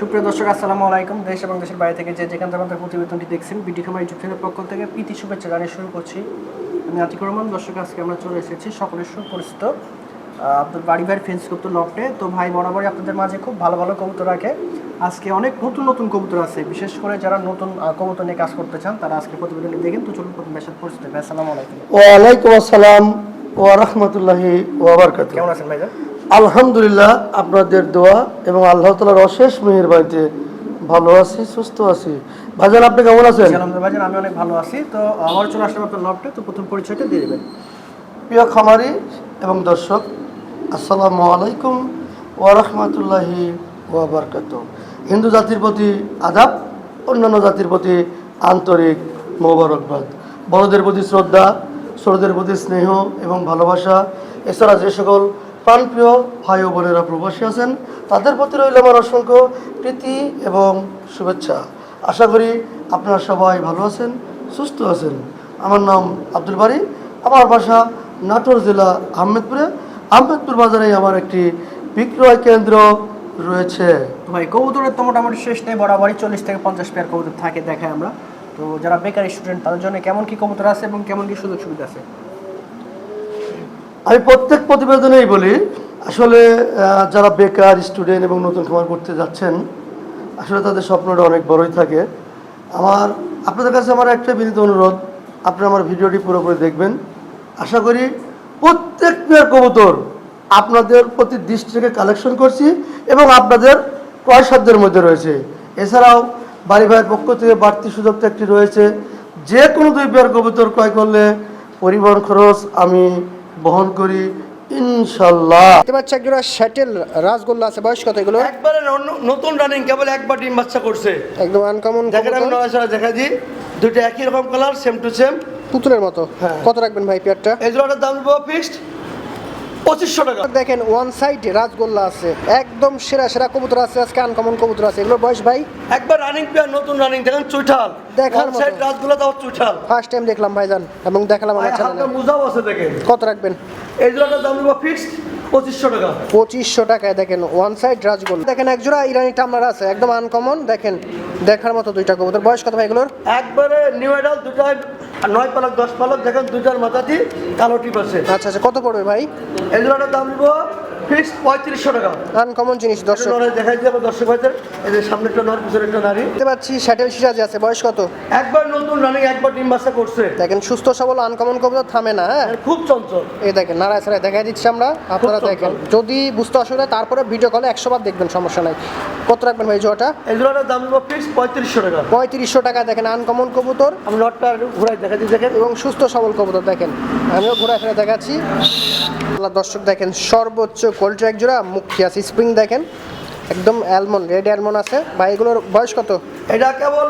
সুপ্রিয় দর্শক আসসালামু আলাইকুম। দেশ এবং দেশের বাইরে থেকে যে যেখান থেকে আমাদের প্রতিবেদনটি দেখছেন বিডি খামার ইউটিউব চ্যানেলের পক্ষ থেকে প্রীতি শুভেচ্ছা জানিয়ে শুরু করছি। আমি আতিকুর রহমান দর্শক আজকে আমরা চলে এসেছি সকলের সুপরিচিত আব্দুল বাড়ি ভাইয়ের ফেন্স কবুতর লফটে। তো ভাই বরাবরই আপনাদের মাঝে খুব ভালো ভালো কবুতর রাখে। আজকে অনেক নতুন নতুন কবুতর আছে। বিশেষ করে যারা নতুন কবুতর নিয়ে কাজ করতে চান তারা আজকে প্রতিবেদনটি দেখেন। তো চলুন প্রথম বেশার পরিচিত। ভাই আসসালামু আলাইকুম। ওয়ালাইকুম আসসালাম ওয়া রাহমাতুল্লাহি ওয়া বারাকাতুহু। কেমন আছেন ভাইজান? আলহামদুলিল্লাহ আপনাদের দোয়া এবং আল্লাহ তাআলার অশেষ মেহের বাড়িতে ভালো আছি সুস্থ আছি। ভাইজান আপনি কেমন আছেন? ভাইজান আমি অনেক ভালো আছি। তো আমার চলে আসলাম আপনার লফটে তো প্রথম পরিচয়টা দিয়ে দেবেন। প্রিয় খামারি এবং দর্শক আসসালামু আলাইকুম ওয়া রাহমাতুল্লাহি ওয়া বারাকাতুহু। হিন্দু জাতির প্রতি আদাব অন্যান্য জাতির প্রতি আন্তরিক মোবারকবাদ। বড়দের প্রতি শ্রদ্ধা ছোটদের প্রতি স্নেহ এবং ভালোবাসা এছাড়া যে সকল প্রাণপ্রিয় ভাই ও বোনেরা প্রবাসী আছেন, তাদের প্রতি রইল আমার অসংখ্য প্রীতি এবং শুভেচ্ছা। আশা করি আপনারা সবাই ভালো আছেন, সুস্থ আছেন। আমার নাম আব্দুল বাড়ি আমার বাসা নাটোর জেলা আহমেদপুরে। আহমেদপুর বাজারে আমার একটি বিক্রয় কেন্দ্র রয়েছে। ভাই, কবুতরের তো মোটামুটি শেষ নেই, বরাবরই চল্লিশ থেকে পঞ্চাশ পেয়ার কবুতর থাকে দেখায় আমরা। তো যারা বেকার স্টুডেন্ট, তাদের জন্য কেমন কি কবুতর আছে এবং কেমন কি সুযোগ সুবিধা আছে? আমি প্রত্যেক প্রতিবেদনেই বলি, আসলে যারা বেকার, স্টুডেন্ট এবং নতুন খামার করতে যাচ্ছেন, আসলে তাদের স্বপ্নটা অনেক বড়ই থাকে। আমার, আপনাদের কাছে আমার একটা বিনীত অনুরোধ আপনারা আমার ভিডিওটি পুরোপুরি দেখবেন। আশা করি প্রত্যেক পেয়ার কবুতর আপনাদের প্রতি দৃষ্টি থেকে কালেকশন করছি এবং আপনাদের ক্রয় সাধ্যের মধ্যে রয়েছে। এছাড়াও বাড়ি ভাইয়ের পক্ষ থেকে বাড়তি সুযোগ তো একটি রয়েছে। যে কোনো দুই পেয়ার কবুতর ক্রয় করলে পরিবহন খরচ আমি বহন করি ইনশাল্লাহ। দেখতে পাচ্ছি একজোড়া শ্যাটেল রাসগোল্লা আছে। বয়স কত এগুলো? একবারে নতুন রানিং কেবল একবার ডিম বাচ্চা করছে। একদম আনকমন দেখেন আমি নড়াচড়া দেখা দিই। দুটো একই রকম কালার সেম টু সেম পুতুলের মতো। হ্যাঁ। কত রাখবেন ভাই পেয়ারটা? এই জোড়াটার দাম দেবো ফিক্সড পঁচিশশো টাকা। দেখেন ওয়ান সাইড রাসগোল্লা আছে একদম সেরা সেরা কবুতর আছে আজকে আনকমন কবুতর আছে। এগুলো বয়স ভাই? একবার রানিং পেয়ার নতুন রানিং দেখেন চুইঠাল। দেখার মতো। সাইড রাসগুলো তাও চুইঠাল। ফার্স্ট টাইম দেখলাম ভাইজান এবং দেখালাম আমার চ্যানেলে মুজাও আছে দেখেন। কত রাখবেন? এই জোড়াটার দাম দেবো ফিক্সড পঁচিশশো টাকা। পঁচিশশো টাকায় দেখেন ওয়ান সাইড রাজগোল দেখেন এক জোড়া ইরানি টামলার আছে একদম আনকমন দেখেন দেখার মতো দুইটা কবুতর। বয়স কত ভাই এগুলোর? একবারে নিউ এডাল দুটায় নয় পালক দশ পালক দেখেন দুটার মাথাটি কালো টিপ আছে। আচ্ছা আচ্ছা কত পড়বে ভাই? এগুলোর দাম দেবো পঁয়ত্রিশশো টাকা। আনকমন জিনিস দর্শক। দেখাই যাবে দর্শক ভাইদের। এই সামনে একটা নর পিছনে একটা নারী। দেখতে পাচ্ছি স্যাটেল সিরাজি আছে বয়স কত? একবার নতুন রানিং একবার ডিম বাচ্চা করছে। দেখেন সুস্থ সবল আনকমন কবুতর থামে না হ্যাঁ? খুব চঞ্চল। এই দেখেন নারায় সারায় দেখাই দিচ্ছি আমরা আপনারা দেখেন। যদি বুঝতে অসুবিধা হয়, তারপরে ভিডিও কলে একশো বার দেখবেন সমস্যা নাই। কত রাখবেন ভাই জোয়াটা এই দাম ফিক্সড পঁয়ত্রিশশো টাকা। পঁয়ত্রিশশো টাকা দেখেন আনকমন কবুতর। আমি নটটা ঘুরাই দেখেন। এবং সুস্থ সবল কবুতর দেখেন। আমিও ঘুরে ফিরে দেখাচ্ছি। দর্শক দেখেন সর্বোচ্চ কোল্ড ট্র্যাক জোড়া মুখী আছে স্প্রিং দেখেন। একদম অ্যালমন্ড রেড অ্যালমন্ড আছে। বা এগুলোর বয়স কত? এটা কেবল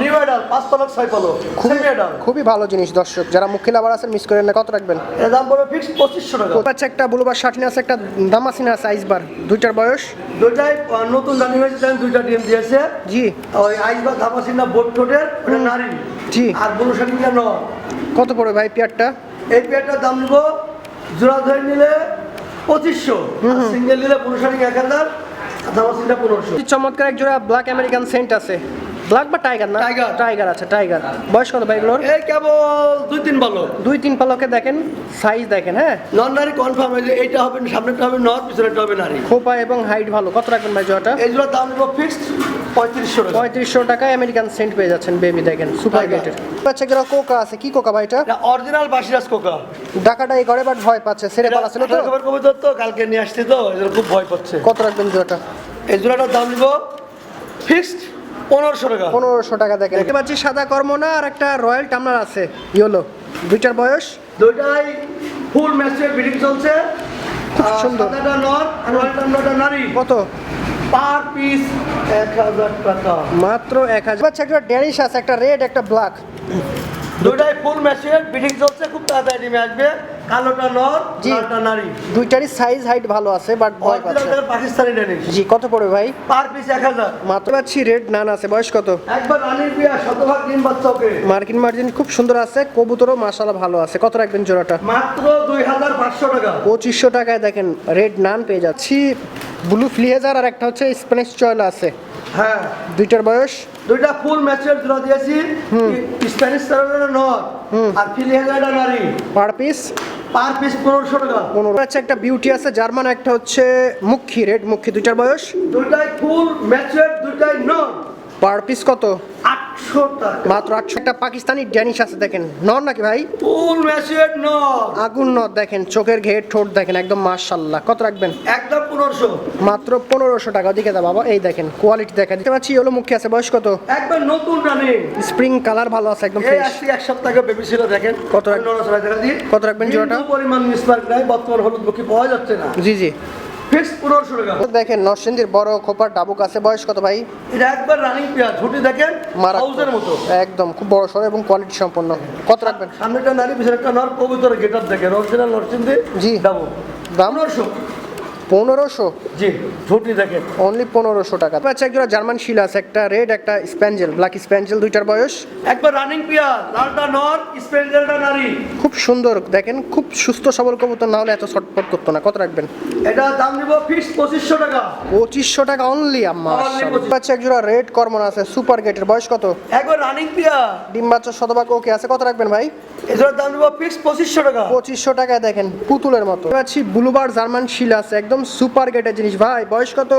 নিউ এডাল পাঁচ পালক ছয় পালক খুবই খুবই ভালো জিনিস দর্শক। যারা মুখী লাভার আছেন মিস করেন না কত রাখবেন? এর দাম পড়বে ফিক্সড পঁচিশশো টাকা। আচ্ছা একটা ব্লুবার শার্টিন আছে একটা দামাসিনা আছে আইসবার দুইটার বয়স? দুইটাই নতুন রানিং হয়েছে দেখেন দুইটা ডিম দিয়েছে। জি। ওই আইস বা ধামাসিনা বোট ঠোঁটের ওটা নারী। জি। আর বুলু শাটিংটা ন কত পড়বে ভাই পেয়ারটা? এই পেয়ারটার দাম নিব জোড়া ধরে নিলে পঁচিশশো। সিঙ্গেল নিলে পুরুষ এক হাজার? পনেরোশো। চমৎকার এক জোড়া ব্ল্যাক আমেরিকান সেন্ট আছে। ব্ল্যাক বা টাইগার না? Tiger. টাইগার আছে টাইগার। বয়স কত ভাই এগুলোর? এই কেবল দুই তিন পালক। দুই তিন পালকে দেখেন সাইজ দেখেন হ্যাঁ? নন নারী কনফার্ম হয়েছে এইটা হবে সামনেটা হবে নর পিছনেটা হবে নারী। খোপা এবং হাইট ভালো। কত রাখবেন ভাই জোড়াটা? এই দাম নেব ফিক্সড পঁয়ত্রিশশো পঁয়ত্রিশশো টাকায় আমেরিকান সেন্ট পেয়ে যাচ্ছেন বেবি দেখেন সুপার. গেটের আচ্ছা যারা কোকা আছে কি কোকা ভাই এটা? Original বাসিরাজ Coca. ডাকাটাই করে বাট ভয় পাচ্ছে সেরে পালা ছিল তো? খবর কবে তো কালকে নিয়ে আসছি তো এই জন্য খুব ভয় পাচ্ছে। কত রাখবেন জোড়াটা? এই জোড়াটার দাম নিব ফিক্সড পনেরোশো টাকা। পনেরোশো টাকা দেখেন। দেখতে পাচ্ছি সাদা কর্মনা আর একটা রয়্যাল টামলার আছে ইয়েলো। দুইটার বয়স? দুইটাই ফুল ম্যাচের বিডিং চলছে। খুব সুন্দর। সাদাটা নর আর অরিজিনালটা নারী। কত? পার পিস এক হাজার টাকা। মাত্র এক হাজার। আচ্ছা একটা ড্যানিশ আছে একটা রেড একটা ব্ল্যাক। দুইটাই ফুল ম্যাচের বিডিং চলছে খুব তাড়াতাড়ি ডিমে আসবে। কালোটা নর। লালটা নারী। দুইটারই সাইজ হাইট ভালো আছে বাট ভয় পাচ্ছে। পাকিস্তানি ডেনিশ জি কত পড়বে ভাই? পার পিস এক হাজার। মাত্র পাচ্ছি রেড নান আছে। বয়স কত? একবার রানীর বিয়া শতভাগ ডিম বাচ্চা ওকে মার্কিন মার্জিন খুব সুন্দর আছে কবুতরও মাশাআল্লাহ ভালো আছে। কত রাখবেন জোড়াটা? মাত্র দুই হাজার পাঁচশো টাকা। পঁচিশশো টাকায় দেখেন রেড নান পেয়ে যাচ্ছি। ব্লু ফ্লিহেজার আর একটা হচ্ছে স্প্যানিশ চয়েল আছে। হ্যাঁ। দুইটার বয়স? দুইটা ফুল ম্যাচের জোড়া দিয়েছি। স্প্যানিশ সারানোর নর আর ফিলিহাজারটা নারী। পার পিস পার পিস পনেরোশো টাকা। পনেরো। আছে একটা বিউটি আছে জার্মান একটা হচ্ছে মুখী রেড মুখী দুইটার বয়স? দুইটাই ফুল ম্যাচের দুইটাই নর। পার পিস কত? আটশো টাকা। মাত্র আটশো। একটা পাকিস্তানি ড্যানিশ আছে দেখেন। নর নাকি ভাই? ফুল ম্যাচের নর। আগুন নর দেখেন। চোখের ঘের ঠোঁট দেখেন। একদম মার্শাল্লাহ কত রাখবেন? একদম পনেরোশো। মাত্র পনেরোশো টাকা। ওদিকে দা বাবা এই দেখেন কোয়ালিটি দেখেন দেখতে পাচ্ছি ওলো মুখী আছে। বয়স কত? একবার নতুন রানিং স্প্রিং কালার ভালো আছে একদম ফ্রেশ এক সপ্তাহ বেবি ছিল দেখেন। কত কত রাখবেন জোড়াটা? পরিমাণ মিসমার্ক নাই বর্তমান হলুদ মুখী পাওয়া যাচ্ছে না। জি জি। দেখেন নরসিংদীর বড় খোপার ডাবুক আছে। বয়স কত ভাই? এটা একবার রানিং পেঁয়াজ ঝুটি দেখেন হাউসের মতো। একদম খুব বড় সড়ো এবং কোয়ালিটি সম্পন্ন। কত রাখবেন? সামনেটা নারী পিছনে একটা নর পবিত্র গেটার দেখেন অরিজিনাল নরসিংদী জি। ডাবুক। দাম? পনেরোশো। পনেরোশো? জি ঝুটি দেখেন অনলি পনেরোশো টাকা। আচ্ছা একজোড়া জার্মান শিল আছে একটা রেড একটা স্প্যাঞ্জেল ব্ল্যাক স্প্যাঞ্জেল দুইটার বয়স। একবার রানিং পেঁয়াজ লালটা নর স্পেন্ডেলটা নারী। খুব সুন্দর দেখেন খুব সুস্থ সবল কবুতর না হলে এত ছটপট করতো না। কত রাখবেন? এটা দাম নিব ফিক্স পঁচিশশো টাকা। পঁচিশশো টাকা অনলি আম্মা Only 25 আচ্ছা একজোড়া রেড কর্মন আছে সুপার গেটের বয়স কত? একবার রানিং পেঁয়াজ ডিম বাচ্চা শতভাগ ওকে আছে কত রাখবেন ভাই? এটার দাম নিব ফিক্স পঁচিশশো টাকা। পঁচিশশো টাকায় দেখেন পুতুলের মতো। পাচ্ছি ব্লুবার জার্মান শিল আছে একদম সুপার গেটের জিনিস ভাই। বয়স কত?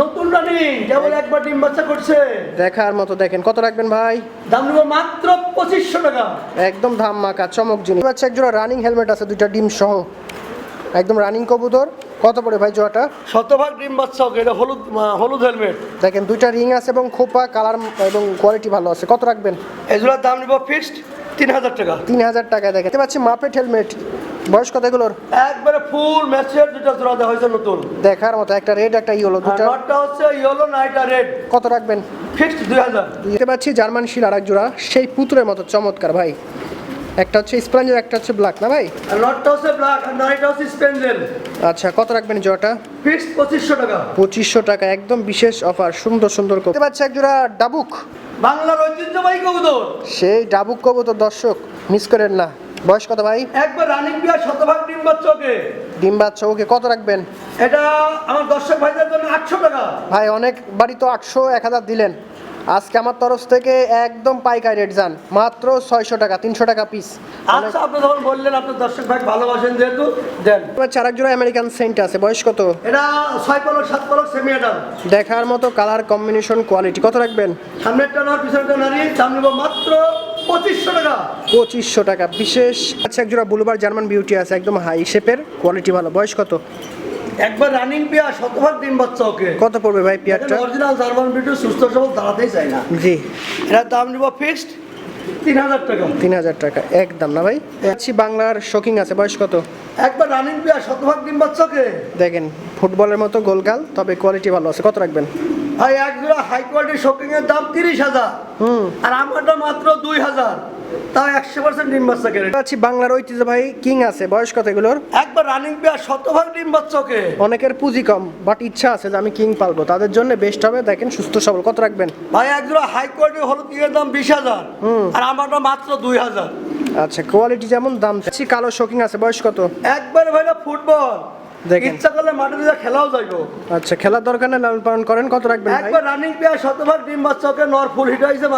নতুন রানিং কেবল একবার ডিম বাচ্চা করছে। দেখার মতো দেখেন কত রাখবেন ভাই? দাম নিব মাত্র পঁচিশশো টাকা। একদম ধাম মাকা চমক জিনিস। আচ্ছা একজোড়া রানিং হেলমেট আছে দুইটা ডিম সহ। একদম রানিং কবুতর। কত পড়ে ভাই জোড়াটা? শতভাগ ডিম বাচ্চা ওকে এটা হলুদ হলুদ হেলমেট দেখেন দুইটা রিং আছে এবং খোপা কালার এবং কোয়ালিটি ভালো আছে। কত রাখবেন? এগুলোর দাম নিব ফিক্সড তিন হাজার টাকা। তিন হাজার দেখেন। দেখতে পাচ্ছি মাপেট হেলমেট বয়স কত এগুলোর? একবারে ফুল ম্যাচের দুটো জোড়া দেওয়া হয়েছে নতুন। দেখার মতো একটা রেড একটা ইয়েলো দুটা নটটা হচ্ছে ইয়েলো নাইটা রেড কত রাখবেন? ফিক্সড দুই হাজার দেখতে পাচ্ছি জার্মান শিল আর এক জোড়া। সেই পুতুলের মতো চমৎকার ভাই। একটা হচ্ছে স্প্লাঞ্জের একটা হচ্ছে ব্ল্যাক না ভাই? নটটা হচ্ছে ব্ল্যাক আর নাইটা হচ্ছে স্পেন্ডেল আচ্ছা কত রাখবেন জোড়াটা? ফিক্সড পঁচিশশো টাকা। পঁচিশশো টাকা একদম বিশেষ অফার সুন্দর সুন্দর। দেখতে পাচ্ছি এক জোড়া ডাবুক। বাংলার ঐতিহ্যবাহী কবুতর। সেই ডাবুক কবুতর দর্শক মিস করেন না। বয়স কত ভাই? একবার রানিং বিয়ার শতভাগ ডিম বাচ্চা ওকে কত রাখবেন? এটা আমার দর্শক ভাইদের জন্য আটশো টাকা। ভাই অনেক বাড়ি তো আটশো এক হাজার দিলেন। আজকে আমার তরফ থেকে একদম পাইকারি রেট যান। মাত্র ছয়শো টাকা তিনশো টাকা পিস আচ্ছা আপনি যখন বললেন আপনার দর্শক ভাই ভালোবাসেন যেহেতু দেন। চার এক জোড়া আমেরিকান সেন্ট আছে বয়স কত? এটা ছয় পলক সাত পলক সেমি এটা দেখার মতো কালার কম্বিনেশন কোয়ালিটি কত রাখবেন? সামনেরটা নর পিছনেরটা নারী দাম নেব মাত্র পঁচিশশো টাকা। পঁচিশশো টাকা বিশেষ। আচ্ছা এক জোড়া বুলুবার জার্মান বিউটি আছে একদম হাই শেপের কোয়ালিটি ভালো বয়স কত? একবার রানিং পেয়া শতভাগ দিন বাচ্চা ওকে। কত পড়বে ভাই পেয়ারটা? অরিজিনাল জার্মান বিটু সুস্থ সবল দাঁড়াতেই চায় না। জি। এটার দাম নিব ফিক্সড তিন হাজার টাকা। তিন হাজার টাকা একদম না ভাই? আছি বাংলার শোকিং আছে বয়স কত? একবার রানিং পেয়া শতভাগ ডিম বাচ্চাকে দেখেন ফুটবলের মতো গোলগাল তবে কোয়ালিটি ভালো আছে। কত রাখবেন? ভাই এক জোড়া হাই কোয়ালিটির শপিং এর দাম তিরিশ হাজার। হুম। আর আমারটা মাত্র দুই হাজার। তাও একশো পার্সেন্ট ডিম বাচ্চা কেড়ে আছি বাংলার ঐতিহ্য ভাই কিং আছে। বয়স কত এগুলোর? একবার রানিং পেয়া শতভাগ ডিম বাচ্চাকে অনেকের পুঁজি কম বাট ইচ্ছা আছে যে আমি কিং পালবো। তাদের জন্য বেস্ট হবে দেখেন সুস্থ সবল। কত রাখবেন? ভাই এক জোড়া হাই কোয়ালিটির হলুদ কিংয়ের দাম বিশ হাজার। আর আমারটা মাত্র দুই হাজার। আচ্ছা কোয়ালিটি যেমন দাম আছি কালো শোকিং আছে। বয়স কত? একবার ভাই না ফুটবল। ইচ্ছা করলে মাঠে দিয়ে খেলাও যাইব। আচ্ছা খেলার দরকার নেই লালন পালন করেন কত রাখবেন একবার রানিং পেয়া শতভাগ ডিম বাচ্চাকে নর ফুল হিট হয়েছে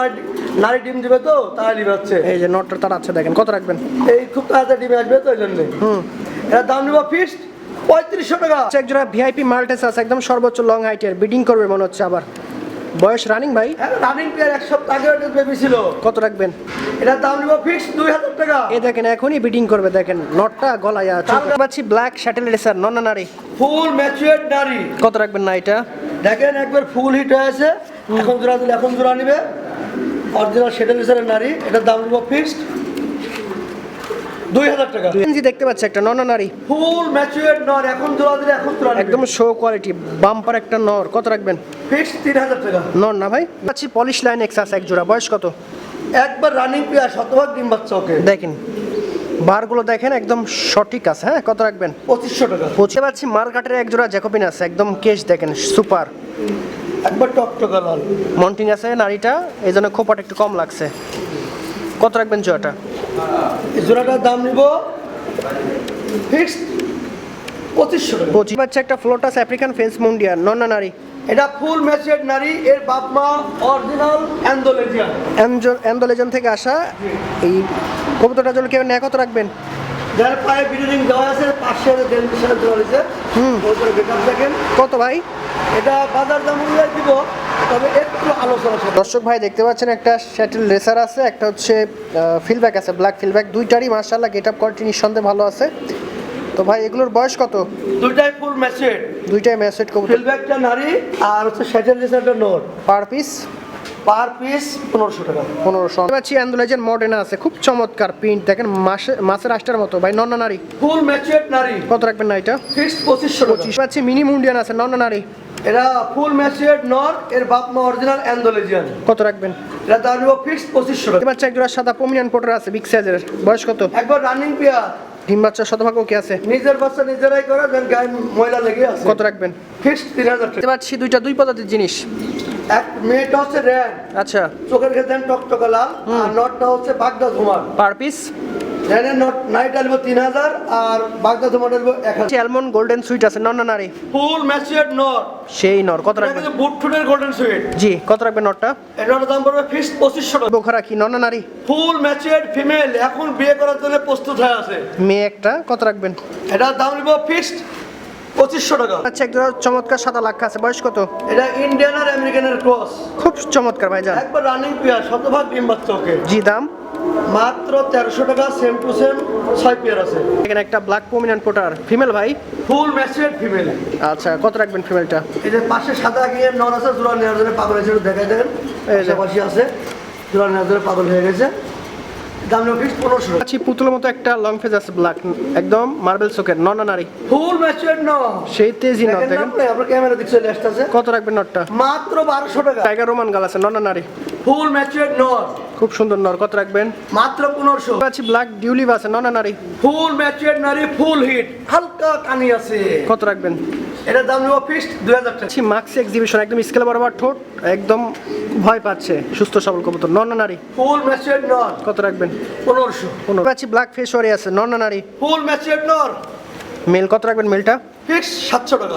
নারী ডিম দিবে তো এই যে নটটা তার আছে দেখেন কত রাখবেন? এই খুব তাড়াতাড়ি ডিম আসবে তো জন্য। হুম। দাম নিব ফিক্সড পঁয়ত্রিশশো টাকা। এক জোড়া ভিআইপি মাল্টেস আছে একদম সর্বোচ্চ লং হাইটের বিডিং করবে মনে হচ্ছে আবার। বয়স রানিং ভাই? রানিং প্লেয়ার এক সপ্তাহ আগে বেবি ছিল। কত রাখবেন? এটা দাম নিব ফিক্স দুই হাজার টাকা। এই দেখেন এখনই বিডিং করবে দেখেন নটটা গলায় আছে। পাচ্ছি ব্ল্যাক শ্যাটেল রেসার নন নারী। ফুল ম্যাচুয়ার নারী। কত রাখবেন না এটা? দেখেন একবার ফুল হিট হয়ে আছে। এখন জোড়া দিলে এখন জোড়া নিবে। অরিজিনাল শ্যাটেল রেসারের নারী এটার দাম নিব ফিক্সড দুই হাজার টাকা। জি দেখতে পাচ্ছি একটা নন নারী ফুল ম্যাচুয়ার নর এখন জোড়া দিলে এখন একদম শো কোয়ালিটি বাম্পার একটা নর কত রাখবেন? ফিক্সড তিন হাজার টাকা। নর না ভাই? পলিশ লাইন আছে এক জোড়া বয়স কত? একবার রানিং পেয়ার শতভাগ ডিম বাচ্চা ওকে দেখেন বারগুলো দেখেন একদম সঠিক আছে হ্যাঁ? কত রাখবেন? পঁচিশশো টাকা। পৌঁছে পাচ্ছি মার্কাটের এক জোড়া জ্যাকোবিন আছে একদম কেশ দেখেন সুপার একবার টকটকা লাল। মন্টিং আছে নারীটা এই জন্য খোপাটা একটু কম লাগছে। কত রাখবেন জোড়াটা? এই জোড়াটার দাম নিব ফিক্সড পঁচিশশো টাকা। পঁচিশ বাচ্চা একটা ফ্লোটাস আফ্রিকান ফেন্স মুন্ডিয়ান নন না নারী? এটা ফুল ম্যাচেড নারী এর বাপ মা অরিজিনাল অ্যান্ডোলেজিয়ান অ্যান্ডোলেজন থেকে আসা এই কবুতরটা জন্য কেউ কত রাখবেন? যার পায়ে বিল্ডিং দেওয়া আছে পাঁচশো দেড় সালে দেওয়া হয়েছে হুম। কত ভাই? এটা বাজার দাম অনুযায়ী দিব। তবে একটু আলোচনা দর্শক ভাই দেখতে পাচ্ছেন একটা শ্যাটেল রেসার আছে একটা হচ্ছে ফিলব্যাক আছে ব্ল্যাক ফিলব্যাক দুইটারই মার্শাল্লাহ গেট আপ কোয়ালিটি নিঃসন্দেহে ভালো আছে। তো ভাই এগুলোর বয়স কত? দুইটাই ফুল ম্যাচেড দুইটাই ম্যাসেট কবুতর। ফিলব্যাকটা নারী আর হচ্ছে স্যাটেল রিসার্টটা নোর। পার পিস পার পিস পনেরোশো টাকা। পনেরোশো। পাচ্ছি অ্যান্ডোলেজেন মডার্ন আছে খুব চমৎকার প্রিন্ট দেখেন মাসে মাছের আষ্টার মতো। ভাই নন না নারী? ফুল ম্যাচেড নারী। কত রাখবেন না এটা? ফিক্সড পঁচিশশো পঁচিশ। পাচ্ছি মিনি মুন্ডিয়ান আছে নন না নারী? এটা ফুল ম্যাচেড নর এর বাপ মা অরিজিনাল অ্যান্ডোলেজিয়ান কত রাখবেন? এটা দাম নিব ফিক্সড পঁচিশশো টাকা। পাচ্ছি একজোড়া সাদা পমিনান পোটার আছে বিগ সাইজের বয়স কত? একবার রানিং পেয়ার ডিম বাচ্চা শতভাগ ওকে আছে। নিজের বাচ্চা নিজেরাই করে দেন গায়ে ময়লা লেগে আছে। কত রাখবেন? ফিক্সড তিন হাজার টাকা। পাচ্ছি দুইটা দুই প্রজাতির জিনিস। এক মেয়েটা হচ্ছে র্যান আচ্ছা। চোখের ক্ষেত্রে টকটকা লাল আর নটটা হচ্ছে বাগদা ধুমার। পার পিস নাইট তিন হাজার আর এক হাজার। অ্যালমন্ড গোল্ডেন সুইট আছে নন না নারী? ফুল ম্যাচিয়ার সেই নর কত রাখবেন বুট ফুটের গোল্ডেন সুইট জি কত রাখবেন নরটা? দাম পড়বে পঁচিশশো টাকা। বোখারা কি নন না নারী? ফুল ম্যাচিয়ার ফিমেল এখন বিয়ে করার জন্য প্রস্তুত হয়ে আছে। মেয়ে একটা কত রাখবেন? এটার দাম নিব ফিক্সড পঁচিশশো টাকা। আচ্ছা একজোড়া চমৎকার সাদা লাক্ষা আছে বয়স কত? এটা ইন্ডিয়ান আর আমেরিকানের ক্রস খুব চমৎকার ভাইজান। একবার রানিং পেয়ার শতভাগ ডিম বাচ্চা ওকে। জি দাম? মাত্র তেরোশো টাকা সেম টু সেম ছয় পেয়ার আছে। এখানে একটা ব্ল্যাক পমিনান পোটার ফিমেল ভাই? ফুল ম্যাচিয়ার ফিমেল আচ্ছা কত রাখবেন ফিমেলটা এই যে পাশে সাদা গিয়ে নন আছে জোড়া নেওয়ার জন্য পাগল হয়েছে দেখাই যে। পাশাপাশি আছে জোড়া নেওয়ার জন্য পাগল হয়ে গেছে। দাম নেব ফিক্সড পনেরোশো টাকা। আচ্ছা পুতুলের মতো একটা লং ফেজ আছে ব্ল্যাক একদম মার্বেল চোখের নন নারী। ফুল ম্যাচিয়ার ন সেই তেজি নট দেখেন না দেখেন আপনি? আপনার ক্যামেরা দিক চলে আসতেছে। কত রাখবেন নটটা মাত্র বারোশো টাকা। টাইগার রোমান গাল আছে নন নারী। ফুল ম্যাচিয়ার নর। খুব সুন্দর নর কত রাখবেন? মাত্র পনেরোশো। আচ্ছা ব্ল্যাক ডিউলিভ আছে নন নারী? ফুল ম্যাচিয়ার নারী ফুল হিট। হালকা কানি আছে। কত রাখবেন? এটার দাম নেব ফিক্সড দুই হাজার টাকা। আচ্ছা মাক্সি এক্সিবিশন একদম স্কেল বরাবর ঠোঁট একদম ভয় পাচ্ছে সুস্থ সবল কবুতর। নন নারী? ফুল ম্যাচিয়ার নর। কত রাখবেন? পনেরোশো। পনেরো। পাচ্ছি ব্ল্যাক ফেসওয়ারি আছে নন নারী? ফুল ম্যাচিয়ার নর। মেল কত রাখবেন মেলটা ফিক্সড সাতশো টাকা।